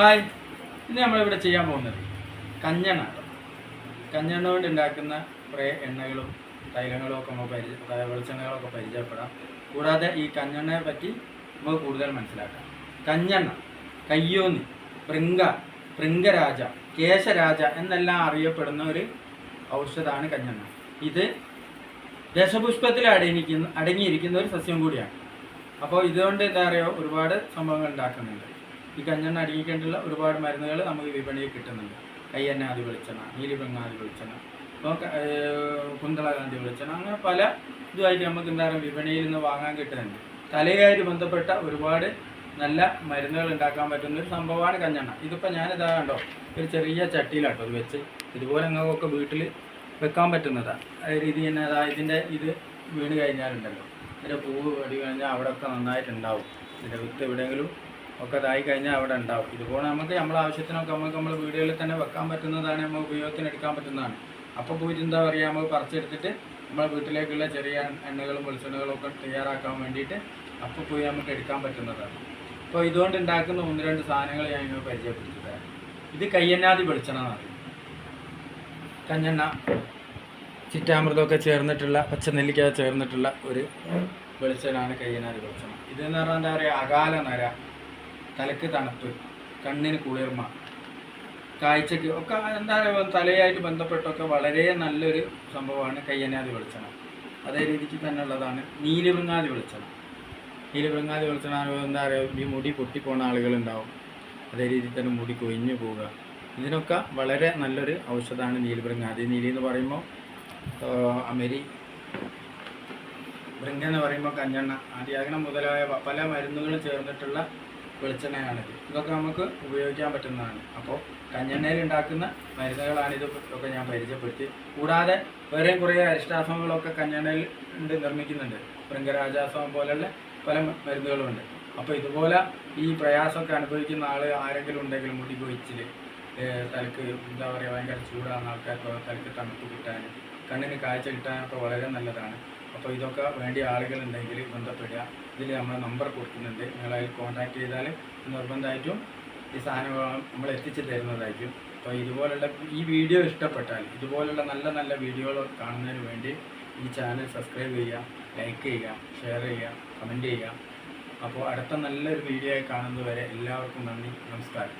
Hi. ഇന്ന് നമ്മളിവിടെ ചെയ്യാൻ പോകുന്നത് കഞ്ഞെണ്ണ. കഞ്ഞെണ്ണ കൊണ്ട് ഉണ്ടാക്കുന്ന കുറേ എണ്ണകളും തൈലങ്ങളും ഒക്കെ നമുക്ക് പരിചയ വെളിച്ചെണ്ണകളൊക്കെ പരിചയപ്പെടാം. കൂടാതെ ഈ കഞ്ഞെണ്ണയെ പറ്റി നമുക്ക് കൂടുതൽ മനസ്സിലാക്കാം. കഞ്ഞെണ്ണ കയ്യോന്നി പൃങ്ക പൃങ്കരാജ കേശരാജ എന്നെല്ലാം അറിയപ്പെടുന്ന ഒരു ഔഷധമാണ് കഞ്ഞെണ്ണ. ഇത് ദശപുഷ്പത്തിൽ അടങ്ങിയിരിക്കുന്ന അടങ്ങിയിരിക്കുന്ന ഒരു സസ്യം കൂടിയാണ്. അപ്പോൾ ഇതുകൊണ്ട് എന്താ പറയുക? ഒരുപാട് സംഭവങ്ങൾ ഉണ്ടാക്കുന്നുണ്ട്. ഈ കഞ്ഞെണ്ണ അടങ്ങിക്കേണ്ടുള്ള ഒരുപാട് മരുന്നുകൾ നമുക്ക് വിപണിയിൽ കിട്ടുന്നുണ്ട്. കയ്യെണ്ണാതി വെളിച്ചെണ്ണ നീലിപെങ്ങാതി വെളിച്ചെണ്ണ അപ്പോൾ കുന്തളകാന്തി വെളിച്ചെണ്ണ അങ്ങനെ പല ഇതുമായിട്ട് നമുക്ക് എന്താ പറയുക വിപണിയിൽ നിന്ന് വാങ്ങാൻ കിട്ടുന്നുണ്ട്. തലയുമായിട്ട് ബന്ധപ്പെട്ട ഒരുപാട് നല്ല മരുന്നുകൾ ഉണ്ടാക്കാൻ പറ്റുന്ന ഒരു സംഭവമാണ് കഞ്ഞെണ്ണ. ഇതിപ്പോൾ ഞാനിതാ കണ്ടോ ഒരു ചെറിയ ചട്ടിയിലാട്ടോ അത് വെച്ച്. ഇതുപോലെ അങ്ങൊക്കെ വീട്ടിൽ വെക്കാൻ പറ്റുന്നതാണ് രീതി തന്നെ അതാ ഇതിന്റെ ഇത് വീണ് കഴിഞ്ഞാലുണ്ടല്ലോ. ഇതിന്റെ പൂവ് വെടി കഴിഞ്ഞാൽ അവിടെയൊക്കെ നന്നായിട്ടുണ്ടാവും. ഇതിന്റെ വിത്ത് എവിടെയെങ്കിലും ഒക്കെ ഇതായി കഴിഞ്ഞാൽ അവിടെ ഉണ്ടാവും. ഇതുപോലെ നമുക്ക് നമ്മളെ ആവശ്യത്തിനൊക്കെ നമുക്ക് നമ്മൾ വീടുകളിൽ തന്നെ വെക്കാൻ പറ്റുന്നതാണ് നമ്മൾ ഉപയോഗത്തിന് എടുക്കാൻ പറ്റുന്നതാണ്. അപ്പോൾ പോയിട്ട് എന്താ പറയുക നമ്മൾ പറിച്ചെടുത്തിട്ട് നമ്മളെ വീട്ടിലേക്കുള്ള ചെറിയ എണ്ണകളും വെളിച്ചെണ്ണകളും ഒക്കെ തയ്യാറാക്കാൻ വേണ്ടിയിട്ട് അപ്പോൾ പോയി നമുക്ക് എടുക്കാൻ പറ്റുന്നതാണ്. അപ്പോൾ ഇതുകൊണ്ട് ഉണ്ടാക്കുന്ന ഒന്ന് രണ്ട് സാധനങ്ങൾ ഞാൻ ഇങ്ങനെ പരിചയപ്പെടുത്തി ഇത് കയ്യന്നാതി വെളിച്ചെണ്ണ കഞ്ഞെണ്ണ ചിറ്റാമൃതമൊക്കെ ചേർന്നിട്ടുള്ള പച്ചനെല്ലിക്ക ചേർന്നിട്ടുള്ള ഒരു വെളിച്ചെണ്ണാണ് കയ്യനാതി വെളിച്ചെണ്ണ. ഇതെന്ന് പറഞ്ഞാൽ എന്താ പറയുക അകാല നര. തലക്ക് തണുപ്പ് കണ്ണിന് കുളിർമ കാഴ്ചക്ക് ഒക്കെ എന്താ തലയായിട്ട് ബന്ധപ്പെട്ടൊക്കെ വളരെ നല്ലൊരു സംഭവമാണ് കയ്യനാതി വെളിച്ചെണ്ണ. അതേ രീതിക്ക് തന്നെ ഉള്ളതാണ് നീലിവൃങ്ങാതി വെളിച്ചെണ്ണ. നീലിവൃങ്ങാതി വെളിച്ചെണ്ണ എന്താ പറയുക ഈ മുടി പൊട്ടിപ്പോണ ആളുകളുണ്ടാവും. അതേ രീതിയിൽ തന്നെ മുടി കൊഴിഞ്ഞു പോവുക. ഇതിനൊക്കെ വളരെ നല്ലൊരു ഔഷധമാണ് നീലിവൃങ്ങാതി. നീലി എന്ന് പറയുമ്പോൾ അമരി വൃങ്ങ എന്ന് പറയുമ്പോൾ കഞ്ഞെണ്ണ ആദ്യാഗനം മുതലായ പല മരുന്നുകളും ചേർന്നിട്ടുള്ള വെളിച്ചെണ്ണയാണിത് ഇതൊക്കെ നമുക്ക് ഉപയോഗിക്കാൻ പറ്റുന്നതാണ്. അപ്പോൾ കഞ്ഞെണ്ണയിൽ ഉണ്ടാക്കുന്ന മരുന്നുകളാണ് ഇത് ഒക്കെ ഞാൻ പരിചയപ്പെടുത്തി. കൂടാതെ വേറെയും കുറേ അരിഷ്ടാസനങ്ങളൊക്കെ കഞ്ഞെണ്ണയിൽ ഉണ്ട് നിർമ്മിക്കുന്നുണ്ട്. ഭൃംഗരാജാസനം പോലുള്ള പല മരുന്നുകളുമുണ്ട്. അപ്പോൾ ഇതുപോലെ ഈ പ്രയാസമൊക്കെ അനുഭവിക്കുന്ന ആൾ ആരെങ്കിലും ഉണ്ടെങ്കിൽ മുടി കൊഴിച്ചിൽ തലക്ക് എന്താ പറയുക ഭയങ്കര ചൂടാകുന്ന ആൾക്കാർക്ക് തലക്ക് തണുപ്പ് കിട്ടാൻ കണ്ണിന് കാഴ്ച കിട്ടാനൊക്കെ വളരെ നല്ലതാണ്. അപ്പോൾ ഇതൊക്കെ വേണ്ടിയ ആളുകളുണ്ടെങ്കിൽ ബന്ധപ്പെടുക. ഇതിൽ നമ്മൾ നമ്പർ കൊടുക്കുന്നുണ്ട്. നിങ്ങൾ അതിൽ കോൺടാക്ട് ചെയ്താൽ നിർബന്ധമായിട്ടും ഈ സാധനം നമ്മൾ എത്തിച്ചു തരുന്നതായിരിക്കും. അപ്പോൾ ഇതുപോലുള്ള ഈ വീഡിയോ ഇഷ്ടപ്പെട്ടാൽ ഇതുപോലുള്ള നല്ല നല്ല വീഡിയോകൾ കാണുന്നതിന് വേണ്ടി ഈ ചാനൽ സബ്സ്ക്രൈബ് ചെയ്യുക ലൈക്ക് ചെയ്യുക ഷെയർ ചെയ്യുക കമന്റ് ചെയ്യുക. അപ്പോൾ അടുത്ത നല്ലൊരു വീഡിയോ ആയി കാണുന്നതുവരെ എല്ലാവർക്കും നന്ദി നമസ്കാരം.